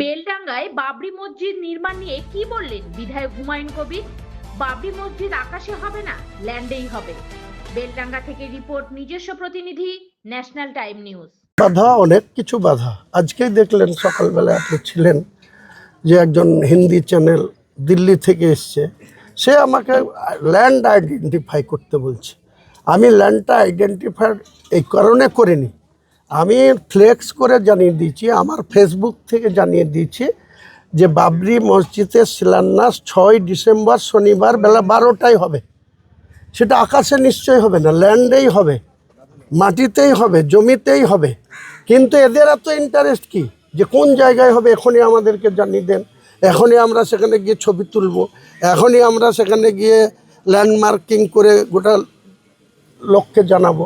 বেলডাঙ্গায় বাবরি মসজিদ নির্মাণ নিয়ে কি বললেন বিধায়ক হুমায়ুন কবির? বাবরি মসজিদ আকাশে হবে না, ল্যান্ডেই হবে। বেলডাঙ্গা থেকে রিপোর্ট, নিজস্ব প্রতিনিধি, ন্যাশনাল টাইম নিউজ। বাধা, অনেক কিছু বাধা। আজকেই দেখলেন সকালবেলা আপনি ছিলেন যে একজন হিন্দি চ্যানেল দিল্লি থেকে এসছে। সে আমাকে ল্যান্ড আইডেন্টিফাই করতে বলছে। আমি ল্যান্ডটা আইডেন্টিফাই এই কারণে করিনি। আমি ফ্লেক্স করে জানিয়ে দিয়েছি, আমার ফেসবুক থেকে জানিয়ে দিয়েছি যে বাবরি মসজিদের শিলান্যাস ছয় ডিসেম্বর শনিবার বেলা বারোটায় হবে। সেটা আকাশে নিশ্চয়ই হবে না ল্যান্ডেই হবে, মাটিতেই হবে, জমিতেই হবে। কিন্তু এদের এত ইন্টারেস্ট কি? যে কোন জায়গায় হবে, এখনই আমাদেরকে জানিয়ে দেন। এখনই আমরা সেখানে গিয়ে ছবি তুলব, এখনই আমরা সেখানে গিয়ে ল্যান্ডমার্কিং করে গোটা লোককে জানাব।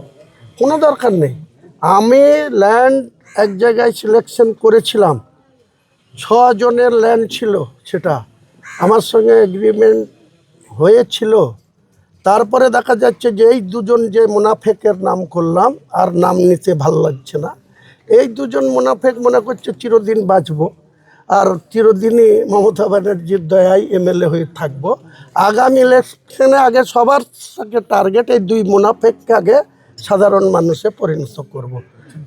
কোনো দরকার নেই। আমি ল্যান্ড এক জায়গায় সিলেকশন করেছিলাম। জনের ল্যান্ড ছিল সেটা। আমার সঙ্গে এগ্রিমেন্ট হয়েছিল। তারপরে দেখা যাচ্ছে যে এই দুজন যে মুনাফেকের নাম করলাম, আর নাম নিতে ভালো লাগছে না। এই দুজন মুনাফেক মনে করছে চিরদিন বাঁচব, আর চিরদিনই মমতা ব্যানার্জির দয়ায় এমএলএ হয়ে থাকব। আগামী ইলেকশনে আগে সবার সাথে টার্গেট এই দুই মুনাফেককে আগে সাধারণ মানুষে পরিণত করব।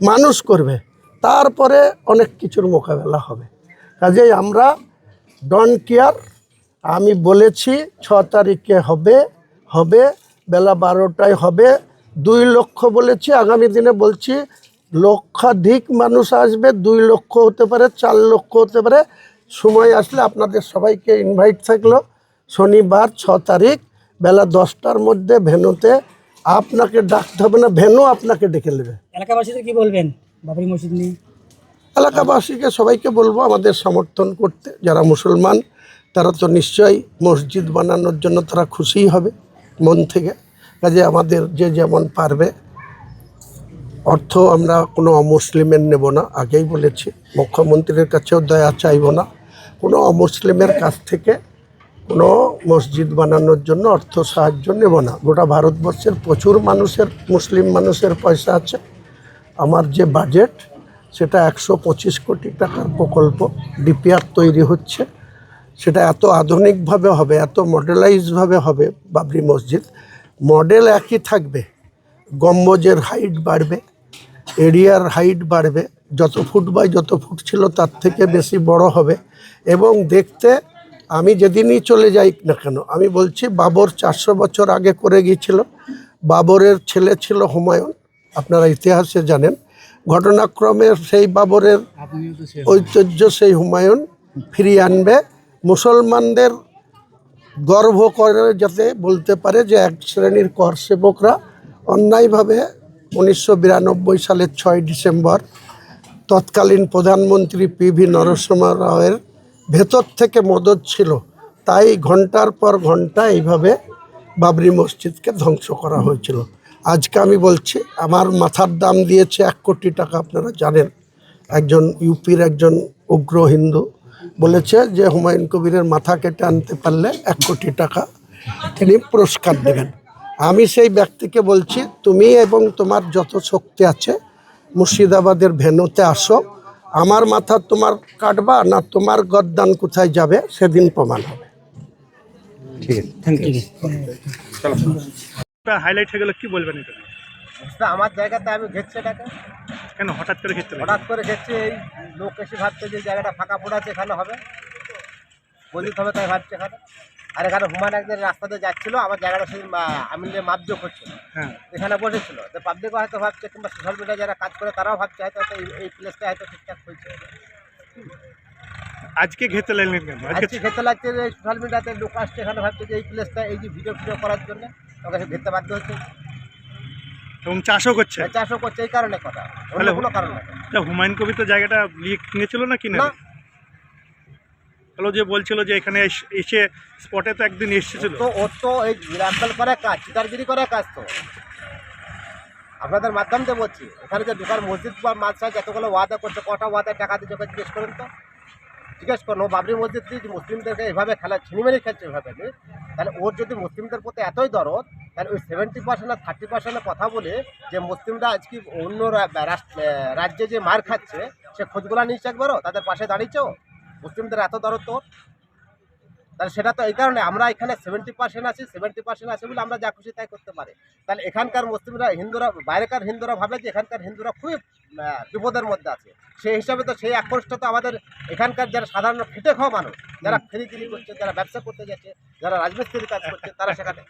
মানুষ করবে, তারপরে অনেক কিছুর মোকাবেলা হবে কাজেই আমরা ডন কেয়ার আমি বলেছি ছ তারিখে হবে হবে, বেলা বারোটায় হবে, দুই লক্ষ বলেছি, আগামী দিনে বলছি লক্ষাধিক মানুষ আসবে, দুই লক্ষ হতে পারে, চার লক্ষ হতে পারে সময় আসলে আপনাদের সবাইকে ইনভাইট থাকল, শনিবার ছ তারিখ, বেলা দশটার মধ্যে ভেনুতে আপনাকে ডাকতে হবে না ভেনু আপনাকে ডেকে নেবে। এলাকাবাসীদের কি বলবেন? বাবরি মসজিদ নিয়ে। এলাকাবাসীকে সবাইকে বলব আমাদের সমর্থন করতে যারা মুসলমান তারা তো নিশ্চয়ই মসজিদ বানানোর জন্য তারা খুশিই হবে মন থেকে। কাজে আমাদের যে যেমন পারবে অর্থ আমরা কোনো অমুসলিমের নেব না আগেই বলেছি। মুখ্যমন্ত্রীর কাছেও দয়া চাইব না। কোনো অমুসলিমের কাছ থেকে কোনো মসজিদ বানানোর জন্য অর্থ সাহায্য নেব না। গোটা ভারতবর্ষের প্রচুর মানুষের, মুসলিম মানুষের পয়সা আছে। আমার যে বাজেট সেটা একশো পঁচিশ কোটি টাকার প্রকল্প ডিপিআর তৈরি হচ্ছে। সেটা এত আধুনিকভাবে হবে, এত মডেলাইজভাবে হবে বাবরি মসজিদ। মডেল একই থাকবে, গম্বুজের হাইট বাড়বে, এরিয়ার হাইট বাড়বে, যত ফুট বাই যত ফুট ছিল তার থেকে বেশি বড় হবে। এবং দেখতে আমি যেদিনই চলে যাই না কেন আমি বলছি বাবর চারশো বছর আগে করে গিয়েছিল। বাবরের ছেলে ছিল হুমায়ুন। আপনারা ইতিহাসে জানেন। ঘটনাক্রমে সেই বাবরের ঐতিহ্য সেই হুমায়ুন ফিরিয়ে আনবে। মুসলমানদের গর্ব করে যাতে বলতে পারে যে এক শ্রেণির কর সেবকরা অন্যায়ভাবে উনিশশো বিরানব্বই সালের ছয় ডিসেম্বর তৎকালীন প্রধানমন্ত্রী পি ভি নরসিংহ রাওয়ের ভেতর থেকে মদত ছিল, তাই ঘণ্টার পর ঘণ্টা এইভাবে বাবরি মসজিদকে ধ্বংস করা হয়েছিল। আজকে আমি বলছি, আমার মাথার দাম দিয়েছে এক কোটি টাকা, আপনারা জানেন। একজন ইউপির একজন উগ্র হিন্দু বলেছে যে, হুমায়ুন কবিরের মাথা কেটে আনতে পারলে এক কোটি টাকা তিনি পুরস্কার দেবেন। আমি সেই ব্যক্তিকে বলছি, তুমি এবং তোমার যত শক্তি আছে, মুর্শিদাবাদের ভেনুতে আসো আমার মাথা তোমার কাটবা না তোমার গদ্দান কোথায় যাবে? সেদিন প্রমাণ হবে। থ্যাংক ইউ হাইলাইট হয়ে গেল কি বলবেন এটা? আমার জায়গাতে আমি ঘেরছি এটাকে। কেন? হঠাৎ করে হঠাৎ করে ঘেরছি এই লোক এসে ভাবছে যে জায়গাটা ফাঁকা পড়ে আছে এখানে হবে। মসজিদ হবে তাই ভাবছে এখানে। আর এখানে হুমায়ুন একদিন রাস্তাতে যাচ্ছিল আমার জায়গাটা সেই আমি মাপজো করছিল। হ্যাঁ। এখানে বসেছিল। তো পাবলিকও হয়তো ভাবছে কিংবা সোশ্যাল মিডিয়া যারা কাজ করে তারাও ভাবছে হয়তো এই- এই প্লেসটা হয়তো ঠিকঠাক হয়েছে। আজকে ঘেতে লাগলেন কেন? আজকে খেতে লাগছে যে সোশ্যাল মিডিয়াতে লোক আসছে এখানে ভাবছে যে এই প্লেসটা এই যে ভিডিও ফিডিও করার জন্য ওকে সে ঘেরতে বাধ্য হচ্ছে। এবং চাষও করছে? চাষও করছে এই কারণে কথা। কোনো কারণ না। হুমায়ুন কবি তো জায়গাটা কিনেছিল না কিনে না। হলো যে বলছিল যে এখানে এস- স্পটে তো একদিন এসেছিল। তো ওর তো এই মিরাকল করে কাজ চিতারগিরি করে কাজ তো। আপনাদের মাধ্যম দিয়ে বলছি, এখানে যে দোকান, মসজিদ বা মাদ্রাসা যতগুলো ওয়াদা করছে, কটা ওয়াদা টাকা দিচ্ছে ওকে জিজ্ঞেস করুন তো। জিজ্ঞেস করুন বাবরি মসজিদ দিয়ে মুসলিমদেরকে এভাবে খেলা ছিনিমেরি খেলছে এভাবে তাহলে ওর যদি মুসলিমদের প্রতি এতই দরদ, তাহলে ওই সেভেন্টি পার্সেন্ট আর থার্টি পার্সেন্টের কথা বলে যে মুসলিমরা আজকে অন্য রাজ্যে যে মার খাচ্ছে, সে খোঁজগুলো নিচ্ছে একবারও তাদের পাশে দাঁড়িয়েছেও মুসলিমদের এত দরদ তাহলে সেটা তো এই কারণে আমরা এখানে সেভেন্টি পার্সেন্ট আছি সেভেন্টি পার্সেন্ট আছে বলে আমরা যা খুশি তাই করতে পারি। তাহলে এখানকার মুসলিমরা হিন্দুরা বাইরেকার হিন্দুরা ভাবে যে এখানকার হিন্দুরা খুবই বিপদের মধ্যে আছে। সেই হিসাবে তো সেই আক্রোশটা তো আমাদের এখানকার যারা সাধারণ খেটে খাওয়া মানুষ যারা ফেরিগিরি করছে যারা ব্যবসা করতে যাচ্ছে যারা রাজমিস্ত্রি কাজ করছে তারা সেখানে।